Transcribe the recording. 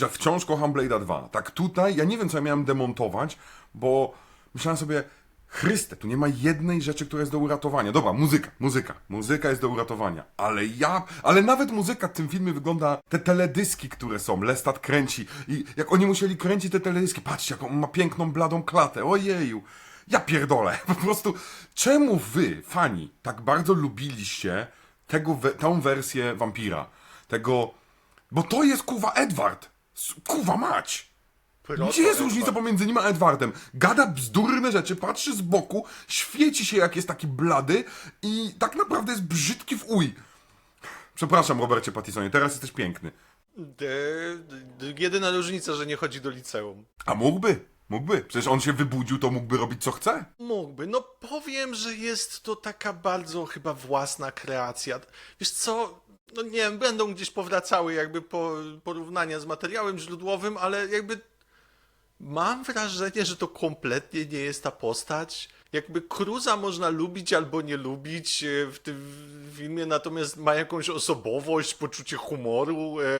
że wciąż kocham Blade'a 2. Tak tutaj, ja nie wiem co ja miałem demontować, bo myślałem sobie, Chryste, tu nie ma jednej rzeczy, która jest do uratowania. Dobra, muzyka, muzyka, muzyka jest do uratowania, ale ja, ale nawet muzyka w tym filmie wygląda, te teledyski, które są, Lestat kręci i jak oni musieli kręcić te teledyski, patrzcie, jaką ma piękną, bladą klatę, ojeju. Ja pierdolę, po prostu, czemu wy, fani, tak bardzo lubiliście tego, tą wersję wampira? Tego, bo to jest kuwa Edward, kuwa mać! Gdzie jest różnica pomiędzy nim a Edwardem? Gada bzdurne rzeczy, patrzy z boku, świeci się jak jest taki blady i tak naprawdę jest brzydki w uj. Przepraszam, Robercie Pattisonie, teraz jesteś piękny. De, de, jedyna różnica, że nie chodzi do liceum. A mógłby, mógłby. Przecież on się wybudził, to mógłby robić co chce. Mógłby. No powiem, że jest to taka bardzo chyba własna kreacja. Wiesz co, no nie wiem, będą gdzieś powracały jakby po, porównania z materiałem źródłowym, ale jakby mam wrażenie, że to kompletnie nie jest ta postać. Jakby Cruza można lubić albo nie lubić e, w tym filmie, natomiast ma jakąś osobowość, poczucie humoru. e,